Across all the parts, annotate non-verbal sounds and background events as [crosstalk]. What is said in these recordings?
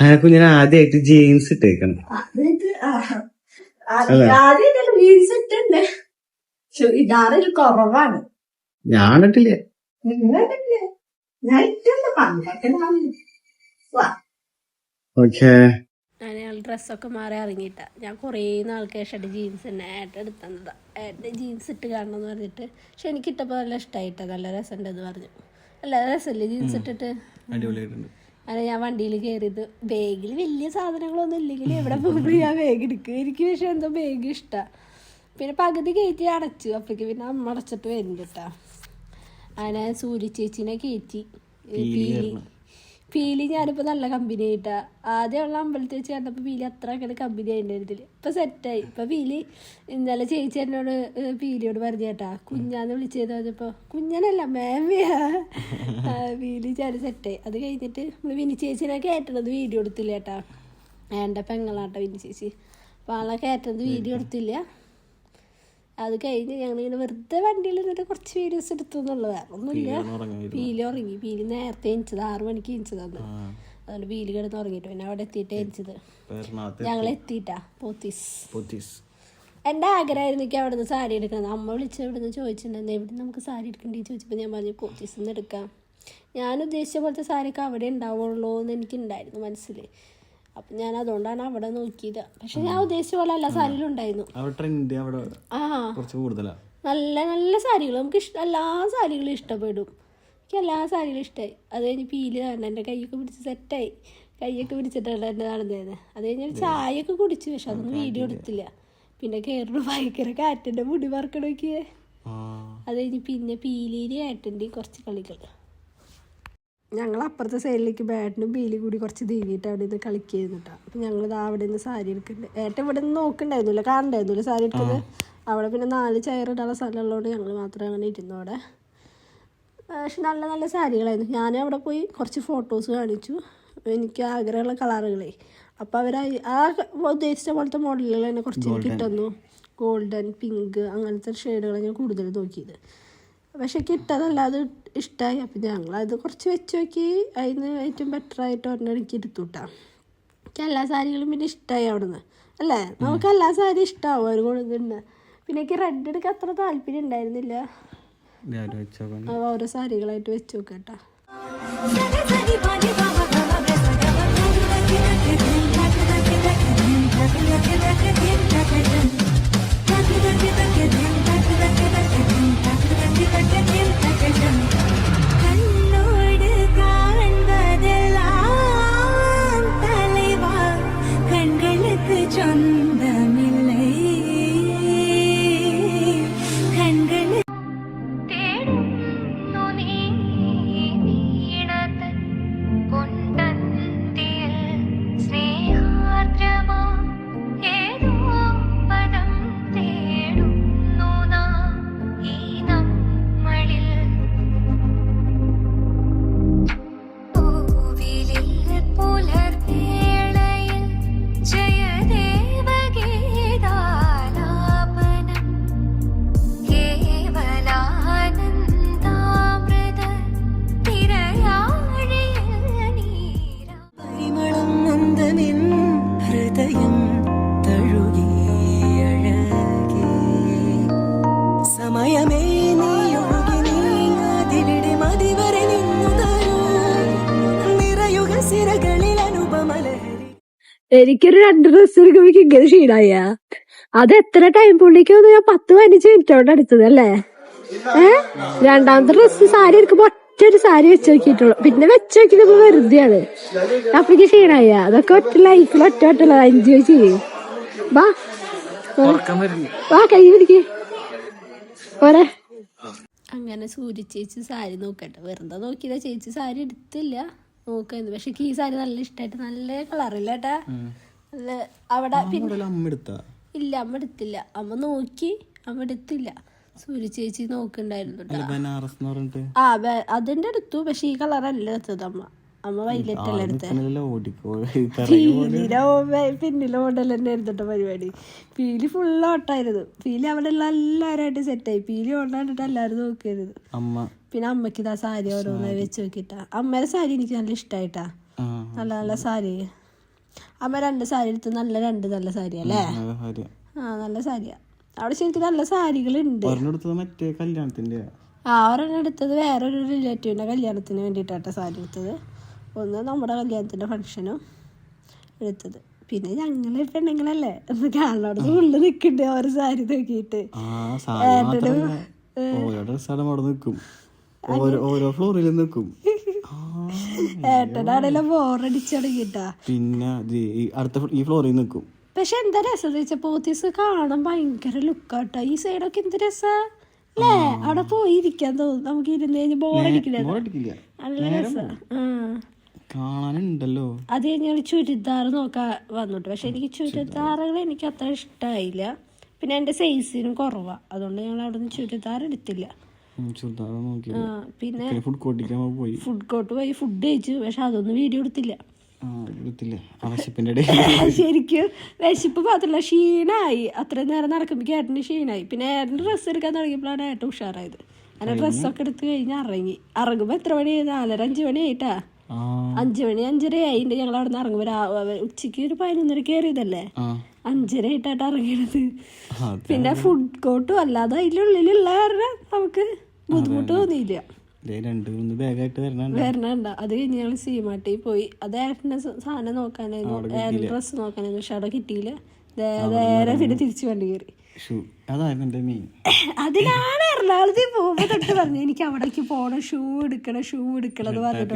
ആ ഞാൻ ആദ്യമായിട്ട് ജീൻസ് ഇട്ടേക്കണം ആദ്യം ഇട്ടുണ്ട് കുറവാണ്. നിങ്ങളില്ലേ ഞാൻ ഞാൻ. ഓക്കേ. ഡ്രസ്സൊക്കെ മാറി ഇറങ്ങിയിട്ട. ഞാൻ കുറേ നാൾക്ക് ശേഷമായിട്ട് ജീൻസ് തന്നെ ഏട്ട എടുത്തതാ ഏട്ടൻ ജീൻസ് ഇട്ട് കാണണം എന്ന് പറഞ്ഞിട്ട്. പക്ഷെ എനിക്ക് ഇട്ടപ്പോൾ നല്ല ഇഷ്ടമായിട്ടാ നല്ല രസമുണ്ടെന്ന് പറഞ്ഞു. നല്ല രസമല്ലേ ജീൻസ് ഇട്ടിട്ട്? അടിപൊളിയായിട്ടുണ്ട്. അങ്ങനെ ഞാൻ വണ്ടിയിൽ കയറിയത് ബാഗിൽ വലിയ സാധനങ്ങളൊന്നും ഇല്ലെങ്കിൽ എവിടെ പോകുമ്പോൾ ഞാൻ ബാഗ് എടുക്കും. എനിക്ക് പക്ഷെ എന്തോ ബാഗ് ഇഷ്ടമാണ് പിന്നെ പകുതി കയറ്റി അടച്ചു. അപ്പോഴേക്ക് പിന്നെ അമ്മ അടച്ചിട്ട് വരുന്നുണ്ട് കേട്ടോ അങ്ങനെ സൂര്യ ചേച്ചീനെ കയറ്റി പീലി പീലി ഞാനിപ്പോൾ നല്ല കമ്പനി ആയിട്ടാ. ആദ്യമുള്ള അമ്പലത്തിൽ വെച്ച് കണ്ടപ്പോൾ ഫീലി അത്ര അങ്ങനെ കമ്പനി ആയിട്ടുണ്ടായിരുന്നില്ല ഇപ്പം സെറ്റായി ഇപ്പം ഫീലി ഇന്നലെ ചേച്ചി എന്നോട് ഫീലിയോട് പറഞ്ഞു കേട്ടാ കുഞ്ഞാന്ന് വിളിച്ചത് പറഞ്ഞപ്പോൾ കുഞ്ഞനല്ല മാമിയാ പീലി ചേട്ടൻ സെറ്റായി അത് കഴിഞ്ഞിട്ട് നമ്മൾ വിനി ചേച്ചിനെ കയറ്റണത് വീഡിയോ എടുത്തില്ല കേട്ടാ. എന്റെ പെങ്ങളാട്ടോ വിനി ചേച്ചി. അപ്പോൾ ആളെ കേട്ടത് വീഡിയോ എടുത്തില്ല. അത് കഴിഞ്ഞ് ഞങ്ങളിങ്ങനെ വെറുതെ വണ്ടിയിൽ നിന്നിട്ട് കുറച്ച് വീഡിയോസ് എടുത്തു എന്നുള്ളത്. ഒന്നുമില്ല. പീലി ഉറങ്ങി. പീലി നേരത്തെ എണിച്ചത് ആറു മണിക്ക് എണിച്ചതാണ് അതുകൊണ്ട് പീലി കിടന്ന് ഉറങ്ങിയിട്ട് പിന്നെ അവിടെ എത്തിയിട്ട് എണിച്ചത്. ഞങ്ങൾ എത്തിയിട്ടാ. പോത്തീസ്. എന്റെ ആഗ്രഹമായിരുന്നു എനിക്ക് അവിടെ നിന്ന് സാരി എടുക്കണം. അമ്മ വിളിച്ച് ഇവിടെ നിന്ന് ചോദിച്ചിട്ടുണ്ടായിരുന്നു എവിടെ നമുക്ക് സാരി എടുക്കണ്ടേ? ചോദിച്ചപ്പോൾ ഞാൻ പറഞ്ഞു പോത്തീസിൽ നിന്ന് എടുക്കാം. ഞാൻ ഉദ്ദേശിച്ച പോലത്തെ സാരിയൊക്കെ അവിടെ ഉണ്ടാവുള്ളൂ എന്ന് എനിക്കുണ്ടായിരുന്നു മനസ്സിൽ. അപ്പം ഞാൻ അതുകൊണ്ടാണ് അവിടെ നോക്കിയത്. പക്ഷെ ഞാൻ ഉദ്ദേശിച്ച പോലെ എല്ലാ സാരിയിലും ഉണ്ടായിരുന്നു. ആ. നല്ല നല്ല സാരികൾ നമുക്ക് ഇഷ്ടം എല്ലാ സാരികളും ഇഷ്ടപ്പെടും. എനിക്ക് എല്ലാ സാരികളും ഇഷ്ടമായി അത് കഴിഞ്ഞ് പീൽ കാരണം എന്റെ കൈയൊക്കെ പിടിച്ച് സെറ്റായി. കൈയൊക്കെ പിടിച്ചിട്ടാണ് എന്റെ നടന്നത് അത് കഴിഞ്ഞ് ചായ ചായയൊക്കെ കുടിച്ചു. പക്ഷെ അതൊന്നും വീഡിയോ എടുത്തില്ല. പിന്നെ കയറുന്നു. ഭയങ്കര കാറ്റിന്റെ മുടി പറക്കണോക്കിയേ അത് കഴിഞ്ഞ് പിന്നെ പീലിരി ഏട്ടന്റെ കുറച്ച് കളികൾ. ഞങ്ങൾ അപ്പുറത്തെ സൈഡിലേക്ക് ബാറ്റിനും ബീലി കൂടി കുറച്ച് നീങ്ങിയിട്ട് അവിടെ നിന്ന് കളിക്കുന്നു കേട്ടോ. അപ്പം ഞങ്ങൾ അവിടെ നിന്ന് സാരി എടുക്കുന്നുണ്ട്. ഏട്ടൻ ഇവിടെ നിന്ന് നോക്കണ്ടായിരുന്നില്ല കാണണ്ടായിരുന്നില്ല സാരി എടുത്തത്. അവിടെ പിന്നെ നാല് ചെയർ ഇടാനുള്ള സ്ഥലമുള്ളതുകൊണ്ട് ഞങ്ങൾ മാത്രമേ അങ്ങനെ ഇരുന്നു അവിടെ. പക്ഷെ നല്ല നല്ല സാരികളായിരുന്നു. ഞാൻ അവിടെ പോയി കുറച്ച് ഫോട്ടോസ് കാണിച്ചു. എനിക്ക് ആഗ്രഹമുള്ള കളറുകളെ. അപ്പോൾ അവർ ആ ഉദ്ദേശിച്ച പോലത്തെ മോഡലുകൾ തന്നെ കുറച്ച് എനിക്ക് കിട്ടുന്നു. ഗോൾഡൻ പിങ്ക് അങ്ങനത്തെ ഷെയ്ഡുകൾ ഞാൻ കൂടുതൽ നോക്കിയത്. പക്ഷെ കിട്ടാതല്ല അത് ഇഷ്ടമായി അപ്പം ഞങ്ങളത് കുറച്ച് വെച്ച് നോക്കി. അതിന് ഏറ്റവും ബെറ്ററായിട്ട് ഒരെണ്ണിക്ക് ഇരുത്തൂട്ടാം എനിക്ക് എല്ലാ സാരികളും പിന്നെ ഇഷ്ടമായി അവിടുന്ന്. അല്ലേ? നമുക്ക് എല്ലാ സാരി ഇഷ്ടമാവും ഒരു കൊടുക്കുന്നുണ്ട് പിന്നെ എനിക്ക് റെഡ് എടുക്കാൻ അത്ര താല്പര്യം ഉണ്ടായിരുന്നില്ല. ഓരോ സാരികളായിട്ട് വെച്ച് നോക്കട്ടാ. Thank. சொன்ன എനിക്കൊരു രണ്ട് ഡ്രസ്സ് എടുക്കുമ്പോ ഇങ്ങനെ ക്ഷീണായ. അത് എത്ര ടൈം പുള്ളിക്കൊന്ന് ഞാൻ പത്ത് പതിനഞ്ച് മിനിറ്റ് കൊണ്ട് എടുത്തത് അല്ലേ? ഏ? രണ്ടാമത്തെ ഡ്രസ്സ് സാരി എടുക്കുമ്പോ ഒറ്റ ഒരു സാരി വെച്ച് നോക്കിയിട്ടുള്ളൂ. പിന്നെ വെച്ച് നോക്കിയപ്പോ വെറുതെയാണ്. അപ്പഴേക്ക് ക്ഷീണായ. അതൊക്കെ ഒറ്റ ലൈഫിൽ ഒറ്റ ഒറ്റല്ല എൻജോയ് ചെയ്യും. വാ. വാ. കൈ പിടിക്ക്. പോരെ. അങ്ങനെ സൂര്യ ചേച്ചി സാരി നോക്കട്ടെ. വെറുതെ നോക്കിയതാ. ചേച്ചി സാരി എടുത്തില്ല. നോക്കുന്നത് പക്ഷെ ഈ സാരി നല്ല ഇഷ്ടമായിട്ട് നല്ല കളറില്ല ഏട്ടാ നല്ല അവിടെ പിന്നെ ഇല്ല അമ്മ എടുത്തില്ല. അമ്മ നോക്കി അമ്മ എടുത്തില്ല. സൂര്യ ചേച്ചി നോക്കുന്നുണ്ടായിരുന്നു ആ അതിന്റെ അടുത്തു പക്ഷെ ഈ കളറല്ല എടുത്തത് അമ്മ. അമ്മ വൈകിട്ടല്ലേ പിന്നിലെ മോഡൽ തന്നെ ആയിരുന്നു പരിപാടി പീലി ഫുൾ ഓട്ടായിരുന്നു പീലി അവിടെ ഉള്ള എല്ലാവരുമായിട്ട് സെറ്റായി പീലി ഓടാണ്ടിട്ട് എല്ലാവരും നോക്കിയത്. അമ്മ. പിന്നെ അമ്മയ്ക്ക് ഇതാ സാരി ഓരോന്നായി വെച്ച് നോക്കിട്ടാ. അമ്മയുടെ സാരി എനിക്ക് നല്ല ഇഷ്ടായിട്ടാ. നല്ല നല്ല സാരി. അമ്മ രണ്ട് സാരി എടുത്ത് നല്ല രണ്ട് നല്ല സാരി അല്ലേ ആ നല്ല സാരിയാ. അവിടെ ശരിക്കും നല്ല സാരികളുണ്ട്. മറ്റേ കല്യാണത്തിന്റെ ആ ഒരെണ്ണം എടുത്തത് വേറൊരു റിലേറ്റീവിന്റെ കല്യാണത്തിന് വേണ്ടിയിട്ടാട്ടോ സാരി എടുത്തത്. ഒന്ന് നമ്മുടെ കല്യാണത്തിന്റെ ഫങ്ഷനും എടുത്തത്. പിന്നെ ഞങ്ങളെ പെണ്ണുങ്ങളല്ലേ? ഒന്ന് കാണാനോട് ഉള്ളിൽ നിൽക്കുന്നുണ്ട് ഓരോ സാരി നോക്കിയിട്ട്. ഓരോ അവിടെ നിൽക്കും ഏട്ടനാണെല്ലാം ബോറടിച്ച് തുടങ്ങിയിട്ടാ പിന്നെ ഈ അടുത്ത ഈ ഫ്ലോറിൽ നിൽക്കും പക്ഷെ എന്താ രസം വെച്ചാൽ പോത്തീസ് കാണാൻ ഭയങ്കര ലുക്കാട്ടോ. ഈ സൈഡൊക്കെ എന്ത് രസാ? അല്ലേ? അവിടെ പോയി ഇരിക്കാൻ തോന്നും. നമുക്ക് ഇരുന്ന് കഴിഞ്ഞ് ബോറടിക്കില്ല നല്ല രസാ. ആ. കാണാനുണ്ടല്ലോ. അത് കഴിഞ്ഞാൽ ചുരിദാർ നോക്കാൻ വന്നിട്ട്. പക്ഷെ എനിക്ക് ചുരിദാറുകൾ എനിക്ക് അത്ര ഇഷ്ടമായില്ല പിന്നെ എന്റെ സൈസിനും കുറവാ. അതുകൊണ്ട് ഞങ്ങൾ അവിടെ നിന്ന് ചുരിദാർ എടുത്തില്ല. ചുരിദാർ നോക്കി പിന്നെ ഫുഡ് കോർട്ടിക്കാൻ പോയി. ഫുഡ് കോർട്ട് പോയി ഫുഡ് കഴിച്ചു. പക്ഷെ അതൊന്നും വീഡിയോ എടുത്തില്ല. [laughs] ശരിക്കും. വിശപ്പ് മാത്രമല്ല ക്ഷീണായി. അത്രയും നേരം നടക്കുമ്പോൾ ഏട്ടന് ക്ഷീണായി. പിന്നെ ഏട്ടന് ഡ്രസ്സ് എടുക്കാൻ തുടങ്ങിയപ്പോഴാണ് ഏട്ടൻ ഉഷാറായത്. അങ്ങനെ ഡ്രസ്സൊക്കെ എടുത്ത് കഴിഞ്ഞ് ഇറങ്ങി. ഇറങ്ങുമ്പോൾ എത്ര മണി നാലര അഞ്ച് മണി ആയിട്ടാ അഞ്ച് മണി അഞ്ചര ആയിട്ട് ഞങ്ങൾ അവിടെ നിന്ന് ഇറങ്ങുമ്പോൾ ഉച്ചയ്ക്ക് ഉച്ചയ്ക്ക് ഒരു പതിനൊന്നര കയറിയതല്ലേ? അഞ്ചര ആയിട്ടാണ് ഇറങ്ങിയത്. പിന്നെ ഫുഡ് കോർട്ടും അല്ലാതെ അതിലുള്ളിലുള്ള കാരണം നമുക്ക് ബുദ്ധിമുട്ട് തോന്നിയില്ല. വരണുണ്ട്. അത് കഴിഞ്ഞ് ഞങ്ങൾ സീമാട്ടി പോയി. അത് ഏട്ടന്റെ സാധനം നോക്കാനായിരുന്നു. ഏട്ടൻ ഡ്രസ്സ് നോക്കാനായിരുന്നു. പക്ഷെ അവിടെ കിട്ടിയില്ല. നേരെ പിന്നെ തിരിച്ചു വണ്ടി കയറി. അതായിരുന്നു എന്റെ മെയിൻ അതിനാണ് എറണാകുളത്തിൽ പോകുമ്പോൾ തൊട്ട് പറഞ്ഞു എനിക്ക് അവിടേക്ക് പോകണം ഷൂ എടുക്കണം ഷൂ എടുക്കണം എന്ന് പറഞ്ഞിട്ട്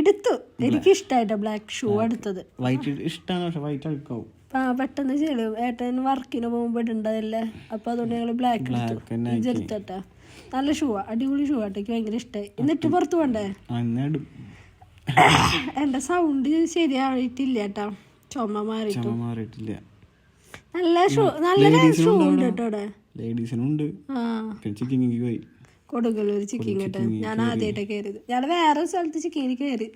എടുത്തു. എനിക്ക് ഇഷ്ടമായിട്ടോ ബ്ലാക്ക് ഷൂ എടുത്തത്. വൈറ്റ് ഇഷ്ടമാണ് പക്ഷെ വൈറ്റ് അഴുക്കാവും. ആ പെട്ടെന്ന് ചെളിയും ഏട്ടൻ വർക്കിന് പോകുമ്പോൾ ഇടണ്ടതല്ലേ? അപ്പൊ അതുകൊണ്ട് ഞങ്ങൾ ബ്ലാക്ക് എടുത്തു. നല്ല ഷൂ അടിപൊളി ഷൂ ആട്ടോ എനിക്ക് ഭയങ്കര ഇഷ്ടമായി എന്നിട്ട് പുറത്ത് പോണ്ടേ? എന്റെ എന്റെ സൗണ്ട് ശരിയായിട്ടില്ല മാറിയിട്ടു. ചുമ മാറിയിട്ടില്ല. നല്ല ഷൂ നല്ല ഷൂ ഉണ്ട് കേട്ടോ അവിടെ. ലേഡീസിനും ഉണ്ട്. ആ. പിന്നെ ചിക്കിങ്ങിക്ക് പോയി. കൊടുങ്ങല്ലൂർ ചിക്കിങ് കേട്ടോ. ഞാൻ ആദ്യമായിട്ട് കയറിയത് ഞാൻ വേറെ സ്ഥലത്ത് ചിക്കിങ്ങിന് കയറി.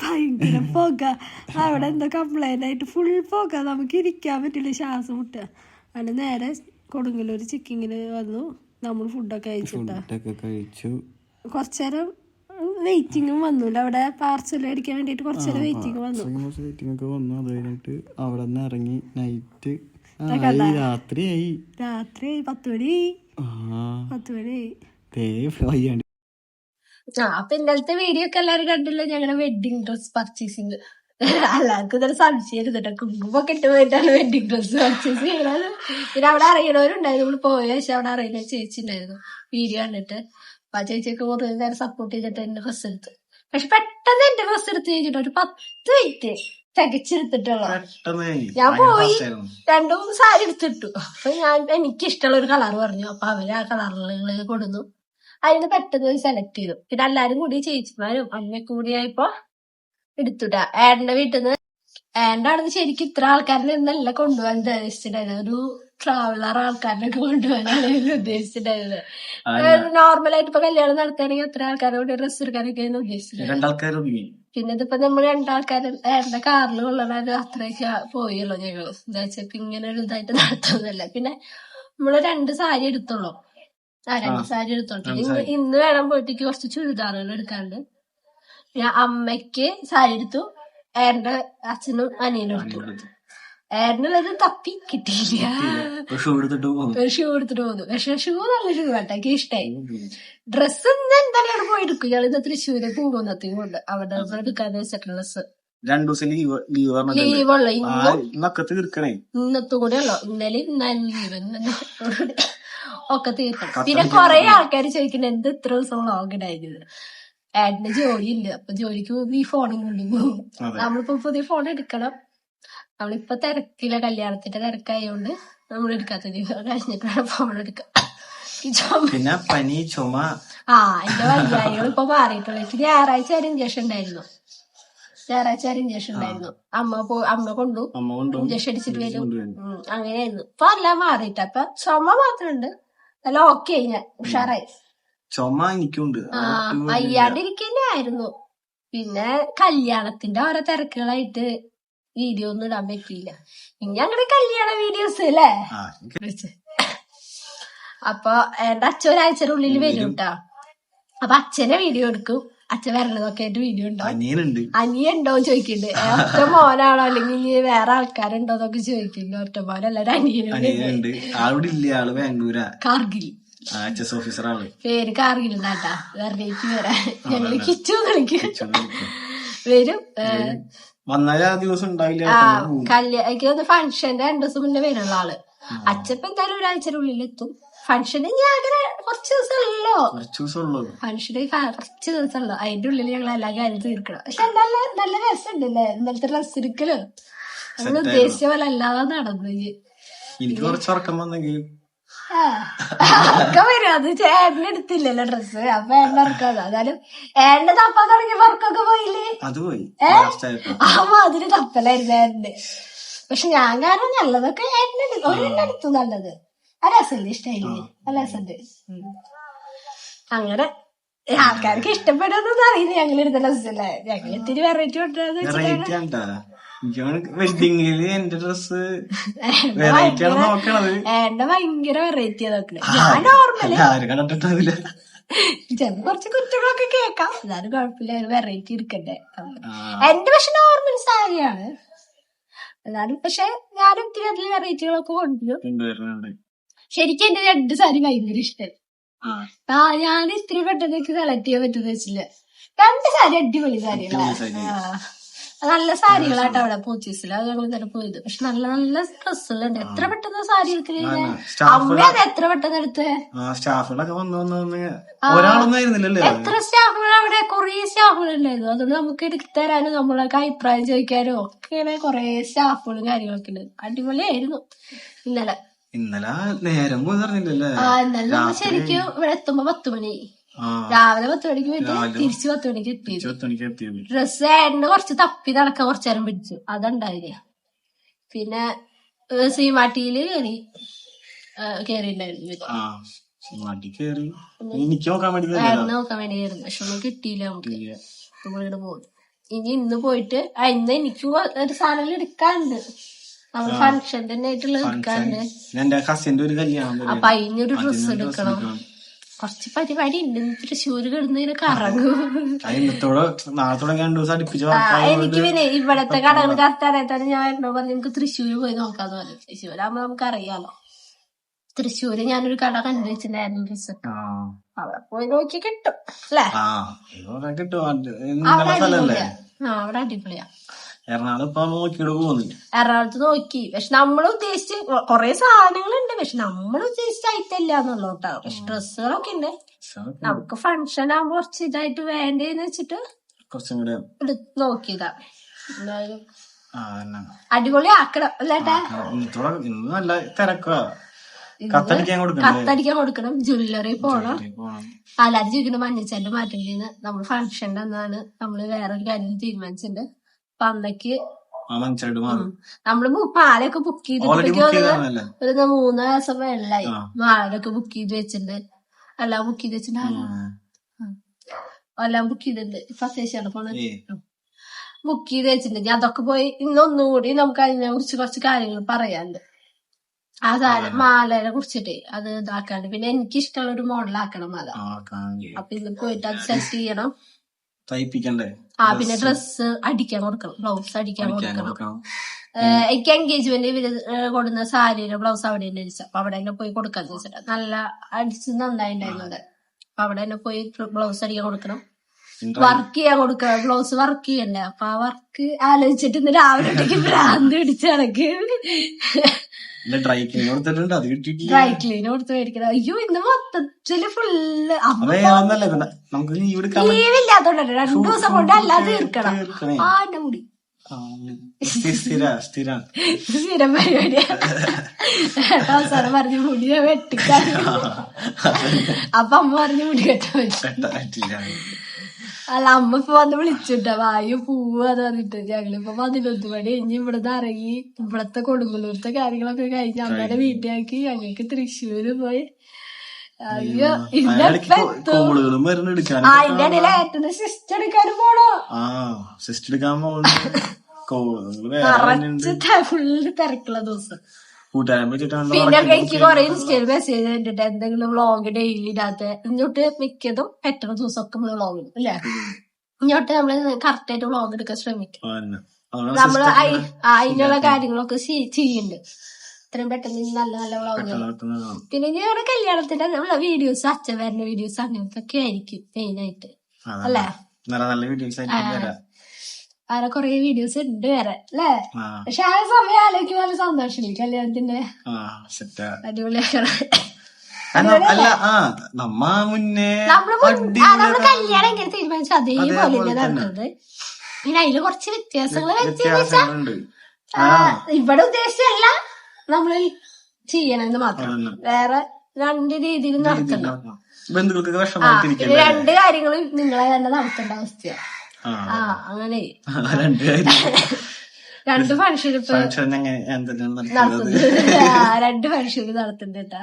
ഭയങ്കര പുക. അവിടെ എന്തോ കംപ്ലൈന്റ് ആയിട്ട് ഫുൾ പുക. നമുക്ക് ഇരിക്കാൻ പറ്റില്ല. ശ്വാസം മുട്ടുക. അതിന് നേരെ കൊടുങ്ങല്ലൂർ ചിക്കിങ്ങിന് വന്നു. നമ്മൾ ഫുഡൊക്കെ കഴിച്ചു കുറച്ചേരം വെയിറ്റിങ്ങും വന്നില്ല അവിടെ പാർസൽ മേടിക്കാൻ വേണ്ടിയിട്ട് കുറച്ചേരം വെയിറ്റിംഗ് വന്നു. കുറച്ച് വെയിറ്റിംഗ് ഒക്കെ വന്നു. അത് കഴിഞ്ഞിട്ട് അവിടെ നിന്ന് ഇറങ്ങി നൈറ്റ് രാത്രിയായി. രാത്രിയായി പത്ത് മണി പത്ത് മണി വയ്യാണ്ട്. ആ അപ്പൊ ഇന്നലത്തെ വീഡിയോ ഒക്കെ എല്ലാരും കണ്ടല്ലോ? ഞങ്ങളുടെ വെഡിങ് ഡ്രസ് പർച്ചേസിങ് എല്ലാവർക്കും ഇതൊരു സംശയം കുങ്കുമൊക്കെ ഇട്ട് പോയിട്ടാണ് വെഡിങ് ഡ്രസ് പർച്ചേസ് ചെയ്യണത്. പിന്നെ അവിടെ അറിയണവരുണ്ടായിരുന്നു. നമ്മൾ പോയ ശേഷം അവിടെ അറിയുന്ന ചേച്ചി ഉണ്ടായിരുന്നു വീഡിയോ കണ്ടിട്ട്. അപ്പൊ ആ ചേച്ചിയൊക്കെ കുറേ നേരം സപ്പോർട്ട് ചെയ്തിട്ട് എന്റെ ഡ്രസ് എടുത്തു. പക്ഷെ പെട്ടെന്ന് എന്റെ ഡ്രസ് എടുത്ത് കഴിഞ്ഞിട്ട് ഒരു പത്ത് മിനിറ്റ് തികച്ചെടുത്തിട്ടുള്ള ഞാൻ പോയി രണ്ടു മൂന്ന് സാരി എടുത്തിട്ടു. അപ്പൊ ഞാൻ എനിക്ക് ഇഷ്ടമുള്ള ഒരു കളർ പറഞ്ഞു. അപ്പൊ അവർ ആ കളറുകളിൽ കൊടുന്നു. അതിന് പെട്ടെന്ന് സെലക്ട് ചെയ്തു. പിന്നെ എല്ലാരും കൂടി ചേച്ചിമാരും അമ്മയൊക്കെ കൂടി ആയപ്പോ എടുത്തുട്ടാ ഏട്ടന്റെ വീട്ടിൽ നിന്ന് അവിടെ നിന്ന് ശരിക്കും ഇത്ര ആൾക്കാരിൽ നിന്നല്ല കൊണ്ടുപോകാൻ ഉദ്ദേശിച്ചിട്ടുണ്ടായിരുന്നത് ഒരു ട്രാവലർ ആൾക്കാരിനൊക്കെ കൊണ്ടുപോകാനാണ് ഉദ്ദേശിച്ചിട്ടുണ്ടായിരുന്നത് നോർമലായിട്ട് ഇപ്പൊ കല്യാണം നടത്തുകയാണെങ്കിൽ അത്ര ആൾക്കാരെ കൂടി ഡ്രസ്സ് എടുക്കാനൊക്കെ ഒതുങ്ങി. പിന്നെ ഇതിപ്പോ നമ്മൾ രണ്ടാൾക്കാർ എന്റെ കാറിൽ കൊള്ളണ അത്രയൊക്കെ പോയല്ലോ ഞങ്ങൾ എന്താ വെച്ചാൽ ഇങ്ങനെ ഒരു ഇതായിട്ട് നടത്തുന്നല്ല പിന്നെ നമ്മൾ രണ്ട് സാരി എടുത്തോളൂ ആ രണ്ട് സാരി എടുത്തോളൂ ഇന്ന് ഇന്ന് വേണം പോയിട്ടേക്ക് കുറച്ച് ചുരിദാറുകൾ എടുക്കാണ്ട്. ഞാൻ അമ്മയ്ക്ക് സാരി എടുത്തു. എന്റെ അച്ഛനും അനിയനും എടുത്തു. ഏട്ടനുള്ളത് തപ്പി കിട്ടിയില്ല. ഷൂ എടുത്തിട്ട് പോകുന്നു ഷൂ എടുത്തിട്ട് പക്ഷെ ഷൂ നല്ല ഷൂ കേട്ടോ. എനിക്ക് ഇഷ്ടായി. ഡ്രസ്സ് എന്തായാലും അവിടെ പോയി എടുക്കും. ഞങ്ങൾ ഇന്ന് തൃശ്ശൂര് പൂങ്കുന്നത്തേക്കും കൊണ്ട്. അവിടെ എടുക്കാതെ വെച്ചിട്ടുള്ള ഡ്രസ്സ് രണ്ടു ദിവസം ലീവ് ലീവ് പറഞ്ഞിട്ടുണ്ട് ലീവുള്ള ആ ഇന്നും? ഇന്നൊക്കെ തീർക്കണേ. ഇന്നത്തും കൂടെ ഉള്ളു? ഇന്നലെ ഇന്നാലും ലീവ് [laughs] ഒക്കെ തീർക്കണം. പിന്നെ കൊറേ ആൾക്കാർ ചോദിക്കുന്നത് എന്ത് ഇത്ര ദിവസം വ്ളോഗ് ഉണ്ടായിരുന്നത് ഏട്ടന് ജോലി ഇല്ല അപ്പൊ ജോലിക്ക് പോകുമ്പോ ഈ ഫോണും കൊണ്ടുപോകും. നമ്മളിപ്പോ പുതിയ ഫോൺ എടുക്കണം. നമ്മളിപ്പോ തിരക്കില്ല കല്യാണത്തിന്റെ തിരക്കായോണ്ട് നമ്മൾ എടുക്കാത്തത് കഴിഞ്ഞിട്ടാണ് ഫോൺ എടുക്കാം ഈ ചുമ. പിന്നെ പനി ചുമ. ആ എന്റെ വയ്യായികൾ ഇപ്പൊ മാറിയിട്ടുള്ളൂ. എനിക്ക് ഞായറാഴ്ച വരെ ഇഞ്ചക്ഷൻ ഉണ്ടായിരുന്നു. ഞായറാഴ്ച വരെ ഇഞ്ചക്ഷൻ ഉണ്ടായിരുന്നു. അമ്മ പോ അമ്മ കൊണ്ടു. ഇഞ്ചക്ഷൻ അടിച്ചിട്ട് വരും. അങ്ങനെയായിരുന്നു. ഇപ്പൊ എല്ലാം മാറിയിട്ട്. അപ്പൊ ചുമ മാത്രം ഉണ്ട് നല്ല ഓക്കെ ഞാൻ ഉഷാറായി. ചുമ എനിക്കുണ്ട്. ആ വയ്യാണ്ടിരിക്കന്നെ ആയിരുന്നു. പിന്നെ കല്യാണത്തിന്റെ ഓരോ തിരക്കുകളായിട്ട് വീഡിയോ ഒന്നും ഇടാൻ പറ്റിയില്ല. ഞങ്ങളുടെ കല്യാണ വീഡിയോസ് അല്ലേ. അപ്പൊ എന്റെ അച്ഛൻ ഒരാഴ്ചയുടെ ഉള്ളിൽ വരും കേട്ടാ അപ്പൊ അച്ഛനെ വീഡിയോ എടുക്കും. അച്ഛൻ വരണതൊക്കെ ആയിട്ട് വീഡിയോ ഉണ്ടോ അനിയുണ്ടോ ചോദിക്കുന്നുണ്ട് ഒറ്റ മോനാണോ? അല്ലെങ്കിൽ ഇനി വേറെ ആൾക്കാരുണ്ടോ എന്നൊക്കെ ചോദിക്കുന്നു ഒറ്റ മോനല്ല ഒരു അനിയനുണ്ട്. ആളിവിടെ ഇല്ല ആൾ ബാംഗ്ലൂരാ. കാർഗിൽ. പേര് കാർഗിൽ ഉണ്ടാട്ടാ വേറെ. വരാൻ ഞങ്ങൾ കിച്ചു കളിക്കും വരും. ഏ, ആ ദിവസം ഉണ്ടാവില്ല. കല്യാണം ഫംഗ്ഷന്റെ രണ്ടു ദിവസം മുന്നേ വരുള്ള ആൾ അച്ഛപ്പ എന്തായാലും ഒരാഴ്ചയുടെ ഉള്ളിൽ എത്തും ഫംഗ്ഷന് ഞാൻ അങ്ങനെ കുറച്ച് ദിവസമല്ലോ ഫംഗ്ഷന് കുറച്ച് ദിവസം ഉള്ളു അതിന്റെ ഉള്ളിൽ ഞങ്ങൾ എല്ലാ കാര്യം തീർക്കണം. പക്ഷെ നല്ല നല്ല രസമുണ്ടല്ലേ? ഇന്നലത്തെ ഡ്രസ് എടുക്കലും നമ്മൾ ഉദ്ദേശിച്ച പോലെ അല്ലാതെ നടന്നു. എനിക്ക് കുറച്ച് ഉറക്കം വന്നെങ്കിൽ. ഒക്കെ വരും. അത് ചേട്ടന് എടുത്തില്ലല്ലോ ഡ്രസ്സ് അപ്പൊ ഏട്ടൻ ഇറക്കാതെ എന്നാലും ഏട്ടന്റെ തപ്പാൻ തുടങ്ങി വർക്കൊക്കെ പോയില്ലേ? അത് പോയി. ലാസ്റ്റ് ആയപ്പോ ആ മാതിരി തപ്പലായിരുന്നു ഏട്ടന്റെ പക്ഷെ ഞാൻ കാരണം നല്ലതൊക്കെ ഏട്ടന് എടുത്തു. ഒരെണ്ണം എടുത്തു നല്ലത്. ആ രസമില്ല ഇഷ്ടായില്ലേ നല്ല രസമുണ്ട്. ഉം. അങ്ങനെ ആൾക്കാർക്ക് ഇഷ്ടപ്പെടുന്നറിയുന്നു അറിയില്ല ഞങ്ങൾ എടുത്ത ഡ്രസ്സല്ലേ ഞങ്ങൾ ഇത്തിരി വെറൈറ്റി വെച്ചിട്ടാണ്. റേറ്റ് വെഡിങ്ങിൽ എന്റെ ഡ്രസ് [laughs] വെറൈറ്റി ആണ് നോക്കണത്. ഏട്ടന്റെ ഭയങ്കര വെറൈറ്റി നോക്കണേ ഞാൻ നോർമൽ ആരും കണ്ടിട്ടുണ്ടാവില്ല. [laughs] ചിലപ്പോ കുറച്ച് കുറ്റങ്ങളൊക്കെ കേക്കാം എന്നാലും കുഴപ്പമില്ല വെറൈറ്റി എടുക്കണ്ടേ ആ, എന്റെ പക്ഷെ നോർമൽ സാരിയാണ് എന്നാലും പക്ഷെ ഞാൻ ഒത്തിരി അതിൽ വെറൈറ്റികളൊക്കെ കൊണ്ടുവരും. ശരിക്കും എന്റെ രണ്ട് സാരി ഭയങ്കര ഇഷ്ടം. ആ. ഞാൻ ഇത്തിരി പെട്ടെന്ന് സെലക്ട് ചെയ്യാൻ പറ്റുന്ന വെച്ചില്ല. രണ്ട് സാരി അടിപൊളി സാരികളാണ്. നല്ല സാരികളാട്ടോ അവിടെ പോച്ചീസിൽ അത് ഞങ്ങൾ ഇന്നലെ പോയത്. പക്ഷെ നല്ല നല്ല ഡ്രസ്സുകളുണ്ട്. എത്ര പെട്ടെന്ന് സാരി അമ്മ അത് എത്ര പെട്ടെന്ന് എടുത്തേ? സ്റ്റാഫുകളൊക്കെ വന്ന് വന്ന് എത്ര സ്റ്റാഫുകൾ അവിടെ? കുറേ സ്റ്റാഫുകൾ ഉണ്ടായിരുന്നു അതുകൊണ്ട് നമുക്ക് എടുത്തു തരാനും നമ്മളൊക്കെ അഭിപ്രായം ചോദിക്കാനും ഒക്കെ കുറെ സ്റ്റാഫുകളും കാര്യങ്ങളൊക്കെ ഉണ്ട്. അടിപൊളിയായിരുന്നു. ഇന്നലെ. ഇന്നലെ നേരം പോയി ആ ഇന്നലെ ശരിക്കും ഇവിടെ എത്തുമ്പോ പത്ത് മണി. രാവിലെ പത്ത് മണിക്ക് പോയിട്ട് തിരിച്ചു പത്ത് മണിക്ക് എത്തി. ഡ്രസ് ഏട്ടന് കുറച്ച് തപ്പി നടക്കാൻ കുറച്ചു നേരം പിടിച്ചു. അതുണ്ടായില്ല. പിന്നെ സീമാട്ടിയിൽ കയറി കേറിണ്ടായിരുന്നു നോക്കാൻ വേണ്ടി ഏട്ടനെ തന്നെയല്ല. നോക്കാൻ വേണ്ടി കയറുന്നു പക്ഷെ ഒന്നും കിട്ടിയില്ല നമുക്ക്. പോകും ഇനി ഇന്ന് പോയിട്ട് ഇന്ന് എനിക്ക് ഒരു സാധനം എടുക്കാനുണ്ട്. നമ്മുടെ ഫംഗ്ഷൻ തന്നെ ആയിട്ടുള്ള എടുക്കാനുണ്ട്. അപ്പൊ അതിനൊരു ഡ്രസ് എടുക്കണം. കുറച്ച് പരിപാടി ഉണ്ട്. തൃശ്ശൂര് കിടന്ന് ഇങ്ങനെ കറങ്ങും എനിക്ക് പിന്നെ ഇവിടത്തെ കടകൾ കറക്റ്റ് അറിയാത്തന്നെ ഞാൻ എന്നോ പറഞ്ഞു നമുക്ക് തൃശ്ശൂര് പോയി നോക്കാന്ന് പറഞ്ഞു. തൃശ്ശൂരാകുമ്പോ നമുക്ക് അറിയാലോ തൃശ്ശൂര് ഞാനൊരു കട കണ്ടുവച്ചിട്ടുണ്ടായിരുന്നു അവിടെ പോയി നോക്കി കിട്ടും അല്ലേ? അവിടെ അടിപൊളിയാ. അവിടെ അടിപൊളിയാ. എറണാകുളം ഇപ്പൊ നോക്കിയിട്ട് എറണാകുളത്ത് നോക്കി. പക്ഷെ നമ്മൾ ഉദ്ദേശിച്ച് കൊറേ സാധനങ്ങളുണ്ട്. പക്ഷെ നമ്മൾ ഉദ്ദേശിച്ച ഐറ്റല്ല എന്നുള്ളൂ കേട്ടോ പക്ഷെ ഡ്രസ്സുകളൊക്കെ ഉണ്ട്. നമുക്ക് ഫംഗ്ഷൻ ആകുമ്പോ കുറച്ച് ഇതായിട്ട് വേണ്ടേന്ന് വെച്ചിട്ട് കുറച്ചും കൂടെ എടുത്ത് നോക്കിയതാ. എന്തായാലും അടിപൊളി ആക്കണം അല്ലേട്ടാ ഇന്നത്തോടെ ഇന്ന് നല്ല തിരക്കാ കത്തടിക്കാൻ കൊടുക്കണം. ജ്വല്ലറി പോണം. പോണം. അല്ലാതെ ചോദിക്കണം മഞ്ഞച്ചാൽ മാറ്റേണ്ടിന്ന് നമ്മൾ ഫംഗ്ഷന്റെ അന്നാണ് നമ്മൾ വേറൊരു കാര്യം തീരുമാനിച്ചിട്ടുണ്ട് അപ്പൊ അന്നേക്ക് നമ്മൾ പാലൊക്കെ ബുക്ക് ചെയ്ത് ചെയ്തിട്ട് ഒരു മൂന്ന് ദിവസം വെള്ളായി ആ. മാലൊക്കെ ബുക്ക് ചെയ്ത് വെച്ചിട്ടുണ്ട്. എല്ലാം ബുക്ക് ചെയ്ത് വെച്ചിട്ടുണ്ട്. എല്ലാം ബുക്ക് ചെയ്തിട്ടുണ്ട്. ഇപ്പൊ അത്യാവശ്യമാണ് പോണ ബുക്ക് ചെയ്ത് വെച്ചിട്ടുണ്ട്. ഞാൻ അതൊക്കെ പോയി ഇന്നൊന്നും കൂടി നമുക്ക് അതിനെ കുറിച്ച് കുറച്ച് കാര്യങ്ങൾ പറയാനുണ്ട്. ആ സാധനം മാലനെ കുറിച്ചിട്ടേ അത് ഇതാക്കാണ്ട് പിന്നെ എനിക്ക് ഇഷ്ടമുള്ള ഒരു മോഡൽ ആക്കണം മാല അപ്പൊ ഇന്ന് പോയിട്ട് അത് സെറ്റ് ചെയ്യണം. തയ്പ്പിക്കണ്ടേ? ആ പിന്നെ ഡ്രസ്സ് അടിക്കാൻ കൊടുക്കണം ബ്ലൗസ് അടിക്കാൻ കൊടുക്കണം. എനിക്ക് എൻഗേജ്മെന്റ് ഇവർ കൊടുക്കുന്ന സാരിയുടെ ബ്ലൗസ് അവിടെ തന്നെ അടിച്ചു. അപ്പൊ അവിടെ തന്നെ പോയി കൊടുക്കാൻ ചോദിച്ചിട്ട് നല്ല അടിച്ച് നന്നായിട്ടുണ്ടായിരുന്നത് അപ്പൊ അവിടെ തന്നെ പോയി ബ്ലൗസ് അടിക്കാൻ കൊടുക്കണം. വർക്ക് ചെയ്യാൻ കൊടുക്ക ബ്ലൗസ് വർക്ക് ചെയ്യണ്ടേ അപ്പൊ ആ വർക്ക് ആലോചിച്ചിട്ട് ഇന്ന് രാവിലെ ഉണ്ടെങ്കിൽ ഭ്രാന്ത് പിടിച്ച് കണക്ക് ഡ്രൈ ക്ലീൻ കൊടുത്തിട്ടുണ്ട്. അത് കിട്ടിയിട്ടില്ല. ഡ്രൈ ക്ലീൻ കൊടുത്ത് മേടിക്കണം. അയ്യോ ഇന്ന് മൊത്തത്തിൽ ഫുള്ള് പിന്നെ നമുക്ക് ലീവ് എടുക്കാൻ ലീവ് ഇല്ലാത്തോണ്ടല്ലേ? രണ്ടു ദിവസം കൊണ്ട് അല്ലാതെ തീർക്കണം. തീർക്കണേ. ആ എന്റെ മുടി. സ്ഥിര സ്ഥിര. സ്ഥിരം പരിപാടിയാ. ഏട്ടാ അവസാനം പറഞ്ഞു മുടി വെട്ടിക്കാൻ. [laughs] അപ്പൊ അമ്മ പറഞ്ഞു മുടി കെട്ടാൻ പറ്റും. പറ്റില്ല. അല്ല അമ്മ ഇപ്പൊ വന്ന് വിളിച്ചിട്ട? വായു പൂവാന്ന് പറഞ്ഞിട്ട് ഞങ്ങളിപ്പോ പതിനൊന്ന് മണി കഴിഞ്ഞ് ഇവിടുന്ന് ഇറങ്ങി ഇവിടത്തെ കൊടുങ്ങല്ലൂരത്തെ കാര്യങ്ങളൊക്കെ കഴിഞ്ഞ് അമ്മയുടെ വീട്ടിലാക്കി. ഞങ്ങൾക്ക് തൃശ്ശൂര് പോയി. അയ്യോ ഇടയിൽ സിസ്റ്റർ പോണോ? സിസ്റ്റർ എടുക്കാൻ ഫുള്ള് [laughs] തിരക്കുള്ള ദിവസം. കൂട്ടുകാരെ പറ്റിട്ടാണ് പിന്നെ എനിക്ക് കൊറേ ഇൻസ്റ്റയിൽ മെസ്സേജ് കണ്ടിട്ട് എന്തെങ്കിലും വ്ളോഗ് ഡെയിലി ഇടാത്ത ഇങ്ങോട്ട് മിക്കതും പെട്ടെന്ന് ദിവസമൊക്കെ നമ്മൾ വ്ളോഗ് ഇടും അല്ലേ? ഇങ്ങോട്ട് നമ്മൾ കറക്റ്റ് ആയിട്ട് വ്ളോഗ് എടുക്കാൻ ശ്രമിക്കും. നമ്മൾ അതിനുള്ള കാര്യങ്ങളൊക്കെ ചെയ്- ചെയ്യുന്നുണ്ട്. ഇത്രയും പെട്ടെന്ന് നല്ല നല്ല വ്ളോഗുകൾ പിന്നെ ഇനി ഞങ്ങളുടെ കല്യാണത്തിന്റെ നമ്മളെ വീഡിയോസ് അച്ഛൻ വരുന്ന വീഡിയോസ് അങ്ങനത്തെ ഒക്കെ ആയിരിക്കും മെയിൻ ആയിട്ട്. അല്ലേ? നല്ല നല്ല വീഡിയോസ് വരാം അങ്ങനെ കൊറേ വീഡിയോസ് ഉണ്ട് വേറെ അല്ലേ പക്ഷെ ആ സമയം ആലോചിക്കുമ്പോൾ നല്ല സന്തോഷം കല്യാണത്തിന്റെ അല്ല ആ നമ്മ മുന്നേ നമ്മൾ കല്യാണം എങ്ങനെ തീരുമാനിച്ചു? അതേപോലെ. നടക്കുന്നത് പിന്നെ അതിൽ കുറച്ച് വ്യത്യാസങ്ങൾ ഇവിടെ ഉദ്ദേശിച്ചല്ല നമ്മൾ ചെയ്യണമെന്ന് മാത്രം. വേറെ രണ്ട് രീതിയിൽ വിഷമായിട്ടിരിക്കല്ലേ രണ്ട് കാര്യങ്ങളും നിങ്ങളെ തന്നെ നടത്തേണ്ട അവസ്ഥയാ. ആ. അങ്ങനെ. [laughs] രണ്ട് രണ്ട് ഫംഗ്ഷൻ ഇപ്പൊ രണ്ട് നടത്തുന്നുണ്ട് കേട്ടാ.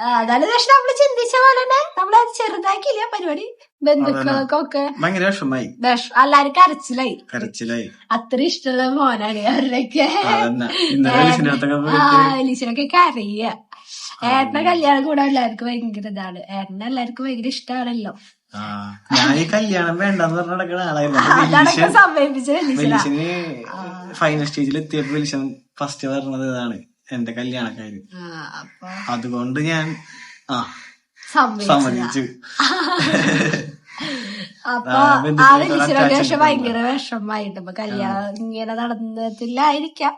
അതാണ് പക്ഷെ നമ്മൾ ചിന്തിച്ച പോലെ തന്നെ നമ്മളത് ചെറുതാക്കിയില്ല പരിപാടി? ബന്ധുക്കൾക്കൊക്കെ. ഭയങ്കര വിഷമായി വിഷ- എല്ലാരും കരച്ചിലായി. കരച്ചിലായി. അത്ര ഇഷ്ടമുള്ള മോനാണ് അവരുടെയൊക്കെ. എലീസിനൊക്കെ കരയ. ഏട്ടനെ കല്യാണം കൂടെ എല്ലാവർക്കും ഭയങ്കര ഇതാണ്. ഏട്ടനെ എല്ലാവർക്കും ഭയങ്കര ഇഷ്ടമാണല്ലോ. ഞാൻ ഈ കല്യാണം വേണ്ടെന്ന് പറഞ്ഞ നടക്കുന്ന ആളായിരുന്നു. ഫൈനൽ സ്റ്റേജിൽ എത്തിയപ്പോ വെലിശൻ ഫസ്റ്റ് പറഞ്ഞത് ഇതാണ് എന്റെ കല്യാണക്കാര്. അതുകൊണ്ട് ഞാൻ ആ സമ്മതിച്ചു. [laughs] അപ്പൊ ആ, ആ ബന്ധുക്കളെ വലിച്ചിനൊക്കെ attachment പക്ഷെ ഭയങ്കര വിഷമായിട്ട് ഇപ്പൊ കല്യാണം ഇങ്ങനെ നടന്നിട്ടില്ലായിരിക്കാം.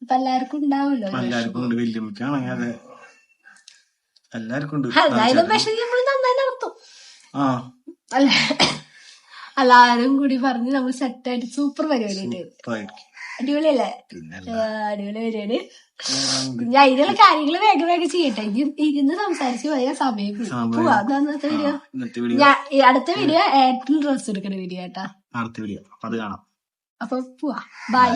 അപ്പൊ എല്ലാവർക്കും ഉണ്ടാവുമല്ലോ എല്ലാവർക്കും ഉണ്ട് വല്യമ്മക്കാണെങ്കിൽ അതെ. എല്ലാവർക്കും ഉണ്ട് എന്തായാലും പക്ഷെ നമ്മൾ നന്നായി നടത്തും. അല്ല എല്ലാരും കൂടി പറഞ്ഞ് നമ്മൾ സെറ്റായിട്ട് സൂപ്പർ പരിപാടി. അടിപൊളിയല്ലേ. അടിപൊളി പരിപാടി. ഞാൻ അതിനുള്ള കാര്യങ്ങൾ വേഗം വേഗം ചെയ്യട്ടെ. ഇരുന്ന് സംസാരിച്ച് പോയാൽ സമയം പോവാ. വീഡിയോ ഞാൻ അടുത്ത വീഡിയോ ഏട്ടൻ ഡ്രസ് എടുക്കുന്ന വീഡിയോ കേട്ടാ അടുത്ത വീഡിയോ അത് കാണാം. അപ്പൊ പോവാ. ബൈ